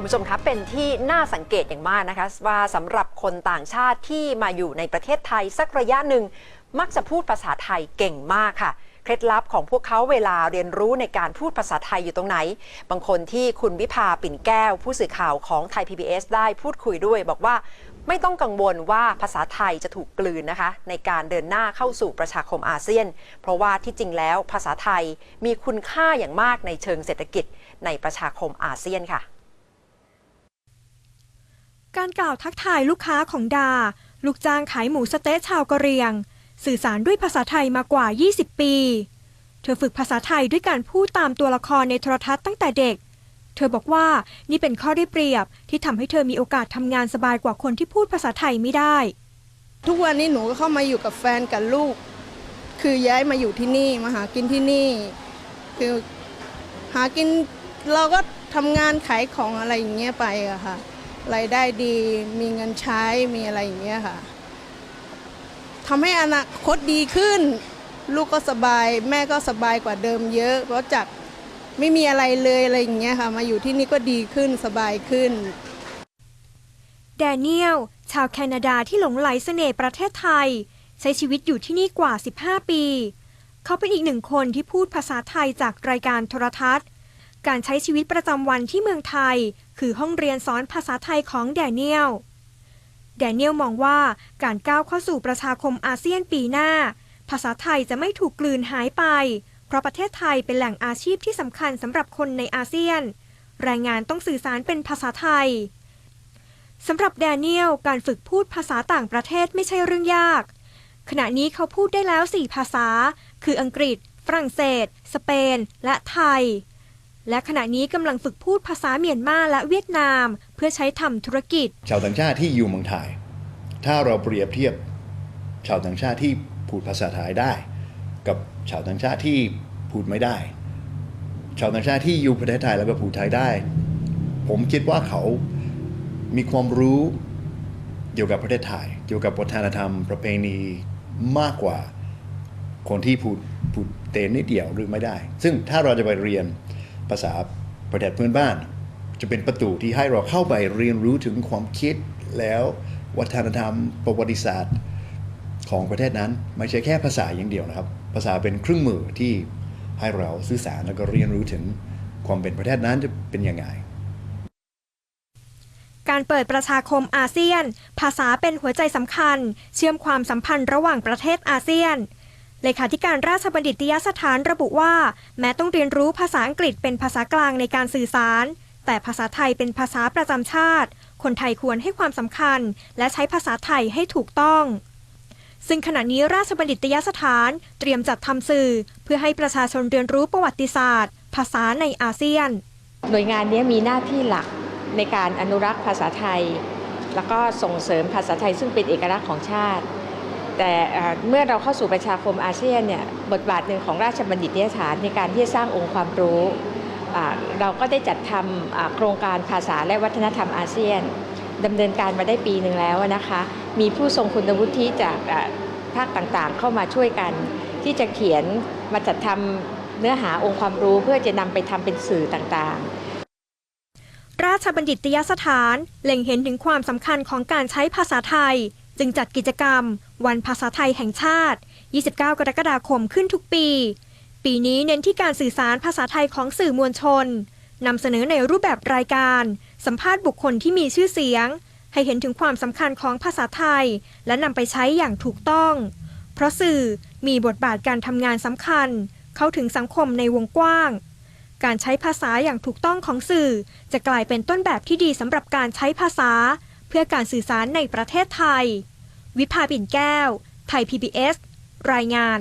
คุณผู้ชมครับเป็นที่น่าสังเกตอย่างมากนะคะ ว่าสำหรับคนต่างชาติที่มาอยู่ในประเทศไทยสักระยะหนึ่ง มักจะพูดภาษาไทยเก่งมากค่ะเคล็ดลับของพวกเขาเวลาเรียนรู้ในการพูดภาษาไทยอยู่ตรงไหน บางคนที่คุณวิภาปิ่นแก้ว ผู้สื่อข่าวของไทย PBS ได้พูดคุยด้วย บอกว่าไม่ต้องกังวลว่าภาษาไทยจะถูกกลืนนะคะ ในการเดินหน้าเข้าสู่ประชาคมอาเซียน เพราะว่าที่จริงแล้วภาษาไทยมีคุณค่าอย่างมากในเชิงเศรษฐกิจในประชาคมอาเซียนค่ะ การกล่าวทักทายลูกค้าของดา ลูกจ้างขายหมูสเต๊ะชาวกะเหรียง สื่อสารด้วยภาษาไทยมากว่า 20 ปี เธอฝึกภาษาไทยด้วยการพูดตามตัวละครในโทรทัศน์ตั้งแต่เด็ก เธอบอกว่านี่เป็นข้อได้เปรียบที่ทำให้เธอมีโอกาสทำงานสบายกว่าคนที่พูดภาษาไทยไม่ได้ ทุกวันนี้หนูก็เข้ามาอยู่กับแฟนกับลูก คือย้ายมาอยู่ที่นี่มาหากินที่นี่ คือหากินเราก็ทำงานขายของอะไรอย่างเงี้ยไปอะค่ะ รายได้ดี มีเงินใช้มีอะไรอย่างเงี้ยค่ะทำให้อนาคตดีขึ้น ลูกก็สบาย แม่ก็สบายกว่าเดิมเยอะเพราะจากไม่มีอะไรเลยอะไรอย่างเงี้ยค่ะ มาอยู่ที่นี่ก็ดีขึ้นสบายขึ้น แดเนียล ชาวแคนาดาที่หลงไหลเสน่ห์ประเทศไทย ใช้ชีวิตอยู่ที่นี่กว่า 15 ปี เขาเป็นอีกหนึ่งคนที่พูดภาษาไทยจากรายการโทรทัศน์ การใช้ชีวิตประจำวันที่เมืองไทย คือห้องเรียนสอนภาษาไทยของแดเนียล แดเนียลมองว่าการก้าวเข้าสู่ประชาคมอาเซียนปีหน้า ภาษาไทยจะไม่ถูกกลืนหายไป เพราะประเทศไทยเป็นแหล่งอาชีพที่สำคัญสำหรับคนในอาเซียน แรงงานต้องสื่อสารเป็นภาษาไทยสำหรับแดเนียลการฝึกพูดภาษาต่างประเทศไม่ใช่เรื่องยาก ขณะนี้เขาพูดได้แล้ว 4 ภาษา คืออังกฤษ ฝรั่งเศส สเปน และไทย และขณะนี้กำลังฝึกพูดภาษาเมียนมาและเวียดนาม เพื่อใช้ทำธุรกิจ ชาวต่างชาติที่อยู่เมืองไทย ถ้าเราเปรียบเทียบ ชาวต่างชาติที่พูดภาษาไทยได้ กับชาวต่างชาติที่พูดไม่ได้ ชาวต่างชาติที่อยู่ประเทศไทยแล้วก็พูดไทยได้ ผมคิดว่าเขามีความรู้เกี่ยวกับประเทศไทยเกี่ยวกับวัฒนธรรม ประเพณีมากกว่าคนที่พูดพูดเตนนิดเดียวหรือไม่ได้ ซึ่งถ้าเราจะไปเรียน ภาษาประเทศเพื่อนบ้าน จะเป็นประตูที่ให้เราเข้าไปเรียนรู้ถึงความคิดแล้ววัฒนธรรมประวัติศาสตร์ของประเทศนั้น ไม่ใช่แค่ภาษาอย่างเดียวนะครับ ภาษาเป็นเครื่องมือที่ให้เราสื่อสารแล้วก็เรียนรู้ถึงความเป็นประเทศนั้นจะเป็นยังไงการเปิดประชาคมอาเซียน ภาษาเป็นหัวใจสำคัญ เชื่อมความสัมพันธ์ระหว่างประเทศอาเซียน เลขาธิการราชบัณฑิตยสถานระบุว่า แม้ต้องเรียนรู้ภาษาอังกฤษเป็นภาษากลางในการสื่อสาร แต่ภาษาไทยเป็นภาษาประจำชาติ คนไทยควรให้ความสำคัญ และใช้ภาษาไทยให้ถูกต้อง ซึ่งขณะนี้ราชบัณฑิตยสถานเตรียมจัดทำสื่อ เพื่อให้ประชาชนเรียนรู้ประวัติศาสตร์ ภาษาในอาเซียน หน่วยงานนี้มีหน้าที่หลักในการอนุรักษ์ภาษาไทย แล้วก็ส่งเสริมภาษาไทยซึ่งเป็นเอกลักษณ์ของชาติ แต่เมื่อเราเข้าสู่ประชาคมอาเซียนเนี่ยบทบาทหนึ่งของราชบัณฑิตยสถานในการที่จะสร้างองค์ความรู้เราก็ได้จัดทำโครงการภาษาและวัฒนธรรมอาเซียนดำเนินการมาได้ปีหนึ่งแล้วนะคะ มีผู้ทรงคุณวุฒิจากภาคต่างๆ เข้ามาช่วยกัน ที่จะเขียนมาจัดทำเนื้อหาองค์ความรู้เพื่อจะนำไปทำเป็นสื่อต่างๆราชบัณฑิตยสถานเล็งเห็นถึงความสำคัญของการใช้ภาษาไทย จึงจัดกิจกรรม วันภาษาไทยแห่งชาติ 29 กรกฎาคมขึ้นทุกปี ปีนี้เน้นที่การสื่อสารภาษาไทยของสื่อมวลชนนำเสนอในรูปแบบรายการ สัมภาษณ์บุคคลที่มีชื่อเสียง ให้เห็นถึงความสำคัญของภาษาไทย และนำไปใช้อย่างถูกต้อง เพราะสื่อมีบทบาทการทำงานสำคัญ เข้าถึงสังคมในวงกว้าง การใช้ภาษาอย่างถูกต้องของสื่อ จะกลายเป็นต้นแบบที่ดีสำหรับการใช้ภาษา เพื่อการสื่อสารในประเทศไทย วิภาปิ่นแก้ว ไทย PBS รายงาน